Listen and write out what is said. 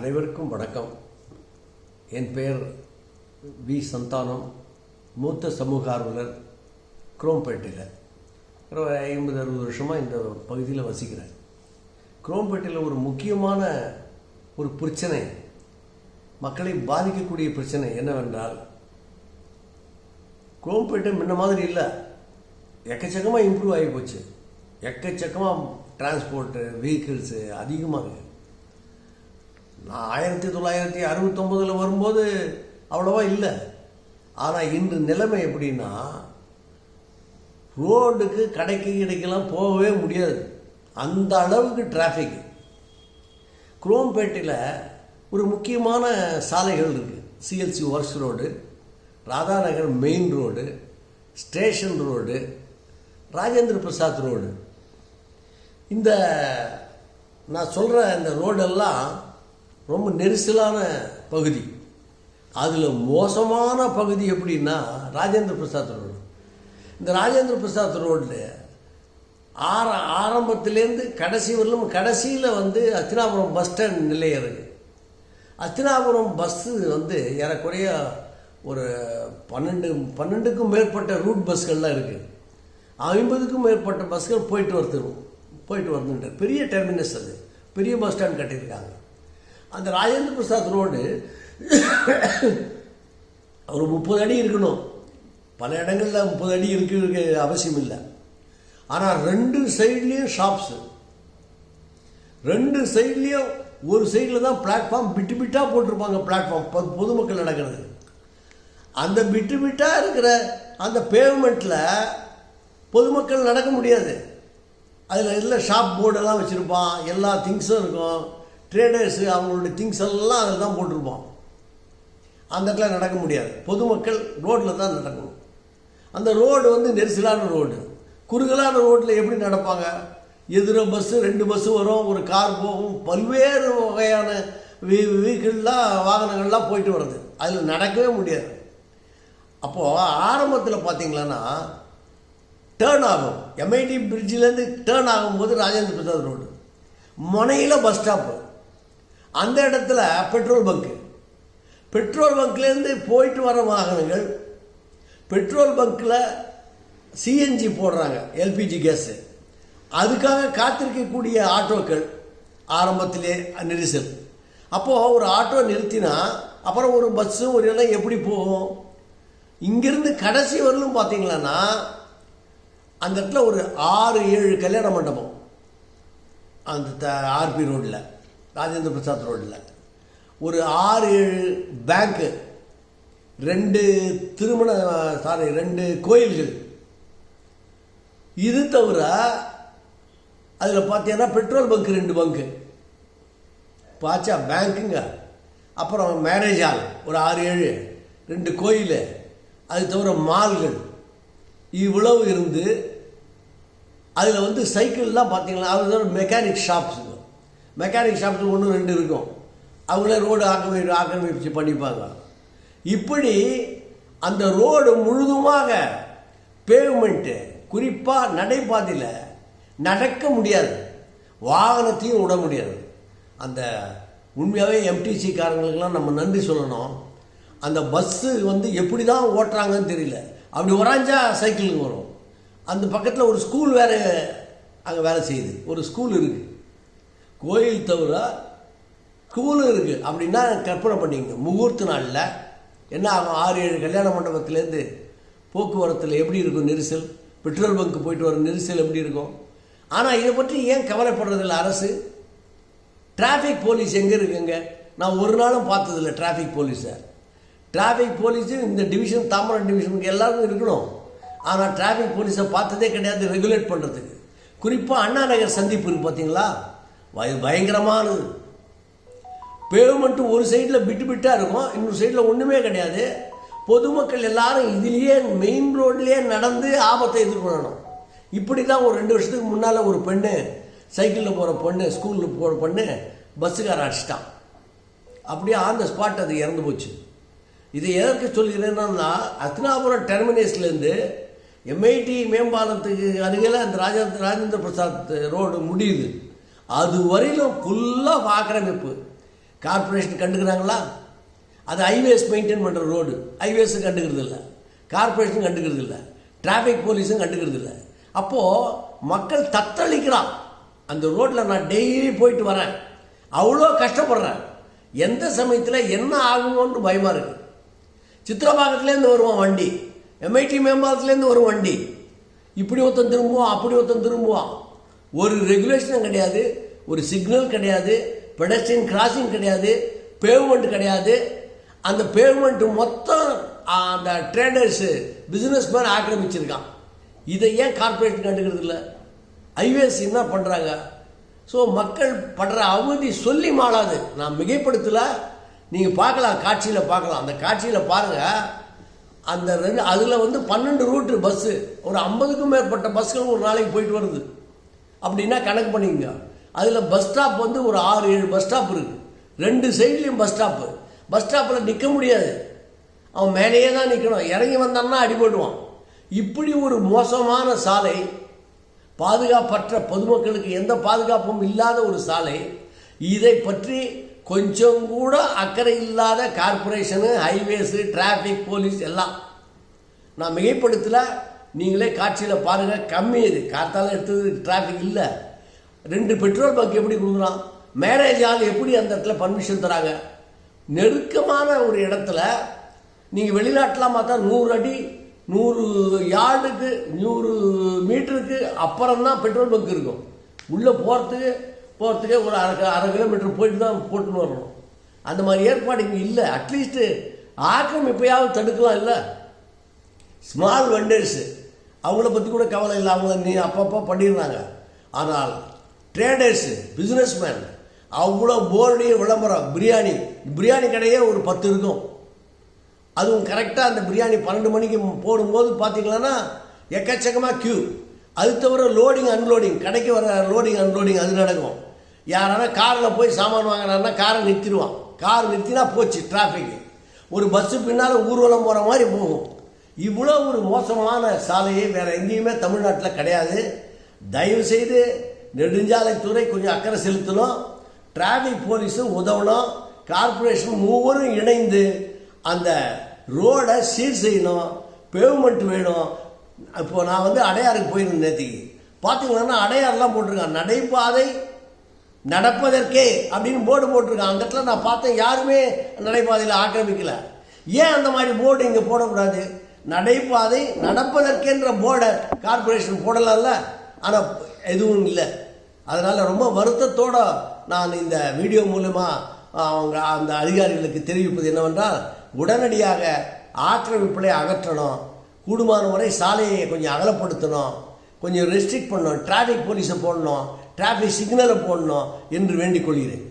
அனைவருக்கும் வணக்கம். என் பெயர் வி. சந்தானம். மூத்த சமூக ஆர்வலர் குரோம்பேட்டையில். ஒரு ஐம்பது அறுபது வருஷமாக இந்த பகுதியில் வசிக்கிறேன். குரோம்பேட்டையில் ஒரு முக்கியமான ஒரு பிரச்சனை மக்களை பாதிக்கக்கூடிய பிரச்சனை என்னவென்றால் குரோம்பேட்டை முன்ன மாதிரி இல்லை. எக்கச்சக்கமாக இம்ப்ரூவ் ஆகி போச்சு. எக்கச்சக்கமாக டிரான்ஸ்போர்ட்டு வெஹிக்கிள்ஸு அதிகமாக நான் ஆயிரத்தி தொள்ளாயிரத்தி அறுபத்தொம்போதில் வரும்போது அவ்வளோவா இல்லை. ஆனால் இன்று நிலைமை எப்படின்னா ரோடுக்கு கடைக்கு கிடைக்கெல்லாம் போகவே முடியாது. அந்த அளவுக்கு டிராஃபிக் குரோம்பேட்டையில் ஒரு முக்கியமான சாலைகள் இருக்குது CLC works road Radhanagar main road station road Rajendra Prasad road இந்த நான் சொல்கிற இந்த ரோடெல்லாம் ரொம்ப நெரிசலான பகுதி. அதில் மோசமான பகுதி எப்படின்னா ராஜேந்திர பிரசாத் ரோடு. இந்த ராஜேந்திர பிரசாத் ரோடில் ஆர ஆரம்பத்துலேருந்து கடைசி வரலும் கடைசியில் வந்து அத்தினாபுரம் பஸ் ஸ்டாண்ட் நிலையம் இருக்குது அத்தினாபுரம் பஸ்ஸு வந்து ஏறக்குறைய ஒரு பன்னெண்டு பன்னெண்டுக்கும் மேற்பட்ட ரூட் பஸ்கள்லாம் இருக்குது ஐம்பதுக்கும் மேற்பட்ட பஸ்கள் போயிட்டு வருது போயிட்டு வருதுன்ற பெரிய டெர்மினஸ் அது. பெரிய பஸ் ஸ்டாண்ட் கட்டியிருக்காங்க. அந்த ராஜேந்திர பிரசாத் ரோடு ஒரு முப்பது அடி இருக்கணும். பல இடங்களில் முப்பது அடி இருக்கிறதுக்கு அவசியம் இல்லை. ஆனால் ரெண்டு சைட்லேயும் ஷாப்ஸு ரெண்டு சைட்லேயும் ஒரு சைடில் தான் பிளாட்ஃபார்ம் பிட்டு பிட்டாக போட்டிருப்பாங்க பிளாட்ஃபார்ம் பொதுமக்கள் நடக்கிறது. அந்த பிட்டு பிட்டாக இருக்கிற அந்த பேமெண்ட்டில் பொதுமக்கள் நடக்க முடியாது. அதில் எல்லாம் ஷாப் போர்டெல்லாம் வச்சுருப்பான். எல்லா திங்ஸும் இருக்கும். ட்ரேடர்ஸு அவங்களுடைய திங்ஸ் எல்லாம் அதில் தான் போட்டிருப்பான். அந்த இடத்துல நடக்க முடியாது. பொதுமக்கள் ரோட்டில் தான் நடக்கணும். அந்த ரோடு வந்து நெரிசலான ரோடு. குறுகலான ரோட்டில் எப்படி நடப்பாங்க? எதிர பஸ்ஸு ரெண்டு பஸ்ஸு வரும் ஒரு கார் போகும் பல்வேறு வகையான வீ வெஹிக்கிள்லாம் வாகனங்கள்லாம் போயிட்டு வருது அதில் நடக்கவே முடியாது. அப்போது ஆரம்பத்தில் பார்த்தீங்களன்னா டேர்ன் ஆகும். எம்ஐடி பிரிட்ஜிலேருந்து டேர்ன் ஆகும்போது ராஜேந்திர பிரசாத் ரோடு. முனையில் பஸ் ஸ்டாப்பு அந்த இடத்துல பெட்ரோல் பங்க்கு பெட்ரோல் பங்க்லேருந்து போயிட்டு வர வாகனங்கள் பெட்ரோல் பங்க்கில் சிஎன்ஜி போடுறாங்க எல்பிஜி கேஸு. அதுக்காக காத்திருக்கக்கூடிய ஆட்டோக்கள் ஆரம்பத்திலே நெரிசல். அப்போது ஒரு ஆட்டோ நிறுத்தினா அப்புறம் ஒரு பஸ்ஸு ஒரு இடம் எப்படி போகும்? இங்கேருந்து கடைசி வரலும் பார்த்தீங்களான்னா அந்த இடத்துல ஒரு ஆறு ஏழு கல்யாண மண்டபம். அந்த ஆர்பி ரோட்டில் ராஜேந்திர பிரசாத் ரோட்டில் ஒரு ஆறு ஏழு பேங்க்கு ரெண்டு திருமண சாரி ரெண்டு கோயில்கள். இது தவிர அதில் பார்த்தீங்கன்னா பெட்ரோல் பங்க் ரெண்டு பங்கு பாச்சா பேங்க்குங்க அப்புறம் மேரேஜ் ஹால் ஒரு ஆறு ஏழு ரெண்டு கோயில். அது தவிர மால்கள் இவ்வளவு இருந்து அதில் வந்து சைக்கிள்லாம் பார்த்தீங்கன்னா அது தவிர மெக்கானிக் ஷாப்ஸுங்க மெக்கானிக் ஷாப்ஸ் ஒன்று ரெண்டு இருக்கும். அவங்களே ரோடு ஆக்கிரமி ஆக்கிரமிப்பு பண்ணிப்பாங்க. இப்படி அந்த ரோடு முழுதுமாக பேவ்மெண்ட்டு குறிப்பாக நடைபாதையில் நடக்க முடியாது. வாகனத்தையும் விட முடியாது. அந்த உண்மையாகவே எம்டிசி காரங்களுக்கெல்லாம் நம்ம நன்றி சொல்லணும். அந்த பஸ்ஸு வந்து எப்படி தான் ஓட்டுறாங்கன்னு தெரியல. அப்படி உராஞ்சா சைக்கிளுக்கு வரும். அந்த பக்கத்தில் ஒரு ஸ்கூல் வேறு அங்கே வேலை செய்யுது. ஒரு ஸ்கூல் இருக்குது கோயில் தவிர கூலு இருக்குது அப்படின்னா கற்பனை பண்ணிங்க முகூர்த்த நாளில் என்ன ஆகும்? ஆறு ஏழு கல்யாண மண்டபத்துலேருந்து போக்குவரத்தில் எப்படி இருக்கும் நெரிசல்? பெட்ரோல் பங்க் போயிட்டு வர நெரிசல் எப்படி இருக்கும்? ஆனால் இதை பற்றி ஏன் கவலைப்படுறதில்ல அரசு? டிராஃபிக் போலீஸ் எங்கே இருக்குங்க? நான் ஒரு நாளும் பார்த்ததில்ல டிராஃபிக் போலீஸை. டிராஃபிக் போலீஸு இந்த டிவிஷன் தாமரை டிவிஷனுக்கு எல்லாருக்கும் இருக்கணும். ஆனால் டிராஃபிக் போலீஸை பார்த்ததே கிடையாது ரெகுலேட் பண்ணுறதுக்கு குறிப்பாக அண்ணா நகர் சந்திப்பு இருக்குது பார்த்தீங்களா பயங்கரமானது. பேமெண்ட்டு ஒரு சைடில் பிட்டு பிட்டாக இருக்கும் இன்னொரு சைடில் ஒன்றுமே கிடையாது. பொதுமக்கள் எல்லாரும் இதுலேயே மெயின் ரோட்லேயே நடந்து ஆபத்தை எதிர்கொள்ளணும். இப்படி தான் ஒரு ரெண்டு வருஷத்துக்கு முன்னால் ஒரு பெண்ணு சைக்கிளில் போகிற பொண்ணு ஸ்கூலில் போகிற பொண்ணு பஸ்ஸுக்கார அடிச்சிட்டான். அப்படியே ஆன் த ஸ்பாட் அது இறந்து போச்சு. இதை எதற்கு சொல்கிறேன்னா அத்தினாபுரம் டெர்மினேஸ்லேருந்து எம்ஐடி மேம்பாலத்துக்கு அருகில் அந்த ராஜா ராஜேந்திர பிரசாத் ரோடு முடியுது. அது வரையிலும் ஃபுல்லாக ஆக்கிரமிப்பு கார்ப்பரேஷன் கண்டுக்கிறாங்களா? அது ஹைவேஸ் மெயின்டைன் பண்ணுற ரோடு ஹைவேஸும் கண்டுக்கிறது இல்லை. கார்ப்பரேஷன் கண்டுக்கிறது இல்லை. டிராஃபிக் போலீஸும் கண்டுக்கிறது இல்லை. அப்போது மக்கள் தத்தளிக்கிறான். அந்த ரோட்டில் நான் டெய்லி போயிட்டு வரேன். அவ்வளோ கஷ்டப்படுறேன். எந்த சமயத்தில் என்ன ஆகுமோன்னு பயமாக இருக்குது சித்திரபாகத்துலேருந்து வருவான் வண்டி. எம்ஐடி மேம்பாலத்துலேருந்து வரும் வண்டி. இப்படி ஒருத்தன் திரும்புவான் அப்படி ஒருத்தன் திரும்புவான். ஒரு ரெகுலேஷனும் கிடையாது ஒரு சிக்னல் கிடையாது பெடஸ்டின் கிராசிங் கிடையாது பேவ்மெண்ட் கிடையாது. அந்த பேவ்மெண்ட் மொத்தம் அந்த ட்ரேடர்ஸு பிஸ்னஸ் மேன் ஆக்கிரமிச்சிருக்கான். இதை ஏன் கார்ப்பரேட் கண்டுக்கிறது இல்லை? ஐவேஸ் என்ன பண்ணுறாங்க ஸோ மக்கள் படுற அவதி சொல்லி மாளாது. நான் மிகைப்படுத்தல. நீங்கள் பார்க்கலாம் காட்சியில் பார்க்கலாம். அந்த காட்சியில் பாருங்கள் அந்த ரெண்டு அதில் வந்து பன்னெண்டு ரூட்டு பஸ்ஸு ஒரு ஐம்பதுக்கும் மேற்பட்ட பஸ்கள் ஒரு நாளைக்கு போயிட்டு வருது. அப்படின்னா கணக்கு பண்ணிக்கங்க. அதில் பஸ் ஸ்டாப் வந்து ஒரு ஆறு ஏழு பஸ் ஸ்டாப் இருக்குது ரெண்டு சைட்லேயும் பஸ் ஸ்டாப்பு பஸ் ஸ்டாப்பில் நிற்க முடியாது. அவன் மேலேயே தான் நிற்கணும் இறங்கி வந்தான்னா அடிபடுவான் இப்படி ஒரு மோசமான சாலை பாதுகாப்பற்ற பொதுமக்களுக்கு எந்த பாதுகாப்பும் இல்லாத ஒரு சாலை இதை பற்றி கொஞ்சம் கூட அக்கறை இல்லாத கார்ப்பரேஷனு ஹைவேஸு டிராஃபிக் போலீஸ் எல்லாம் நான் மிகைப்படுத்தலை. நீங்களே காட்சியில் பாருங்கள் கம்மி இது. காத்தால் எடுத்தது டிராஃபிக் இல்லை. ரெண்டு பெட்ரோல் பங்க் எப்படி கொடுக்குறான்? மேரேஜ் ஆள் எப்படி அந்த இடத்துல பர்மிஷன் தராங்க? நெருக்கமான ஒரு இடத்துல நீங்கள் வெளிநாட்டெலாம் பார்த்தா நூறு அடி நூறு யார்டுக்கு நூறு மீட்டருக்கு அப்புறம் தான் பெட்ரோல் பங்க் இருக்கும். உள்ளே போகிறதுக்கு போகிறதுக்கே ஒரு அரை அரை கிலோமீட்டர் போயிட்டு தான் போட்டுன்னு வரணும். அந்த மாதிரி ஏற்பாடு இங்கே இல்லை. அட்லீஸ்ட்டு ஆக்கிரமிப்பையாவது தடுக்கலாம் இல்லை? ஸ்மால் வெண்டர்ஸு அவங்கள பற்றி கூட கவலை இல்லை. அவங்கள நீ அப்பப்போ பண்ணிடுறாங்க. ஆனால் ட்ரேடர்ஸு பிஸ்னஸ்மேன் அவ்வளோ போர்டைய விளம்பரம். பிரியாணி. பிரியாணி கடையே ஒரு பத்து இருக்கும். அதுவும் கரெக்டாக அந்த பிரியாணி பன்னெண்டு மணிக்கு போடும்போது பார்த்தீங்கன்னா எக்கச்சக்கமாக க்யூ அது தவிர லோடிங் அன்லோடிங் கடைக்கு வர லோடிங் அன்லோடிங் அது நடக்கும். யாரானா காரில் போய் சாமான் வாங்கினாருன்னா காரை நிறுத்திடுவான். கார் நிறுத்தினா போச்சு டிராஃபிக் ஒரு பஸ்ஸு பின்னால் ஊர்வலம் போகிற மாதிரி போகும். இவ்வளோ ஒரு மோசமான சாலையே வேற எங்கேயுமே தமிழ்நாட்டில் கிடையாது. தயவு செய்து நெடுஞ்சாலைத்துறை கொஞ்சம் அக்கறை செலுத்தணும். டிராஃபிக் போலீஸும் உதவணும். கார்பரேஷன் மூவரும் இணைந்து அந்த ரோடை சீர் செய்யணும். பேவ்மெண்ட் வேணும். இப்போ நான் வந்து அடையாருக்கு போயிருந்தேன் நேற்றுக்கு பார்த்தீங்கன்னா அடையாறுலாம் போட்டிருக்கான் நடைபாதை நடப்பதற்கே அப்படின்னு போர்டு போட்டிருக்கான் அந்த இடத்துல நான் பார்த்தேன் யாருமே நடைபாதையில் ஆக்கிரமிக்கல. ஏன் அந்த மாதிரி போர்டு இங்கே போடக்கூடாது? நடைபாதை நடப்பதற்கென்ற போர்டை கார்ப்பரேஷன் போடலாம்ல? ஆனால் எதுவும் இல்லை. அதனால் ரொம்ப வருத்தத்தோட நான் இந்த வீடியோ மூலமா அவங்க அந்த அதிகாரிகளுக்கு தெரிவிப்பது என்னவென்றால் உடனடியாக ஆக்கிரமிப்புகளை அகற்றணும். கூடுமான முறை சாலையை கொஞ்சம் அகலப்படுத்தணும். கொஞ்சம் ரெஸ்ட்ரிக்ட் பண்ணணும். டிராஃபிக் போலீஸை போடணும். டிராஃபிக் சிக்னலை போடணும் என்று வேண்டிக் கொள்கிறேன்.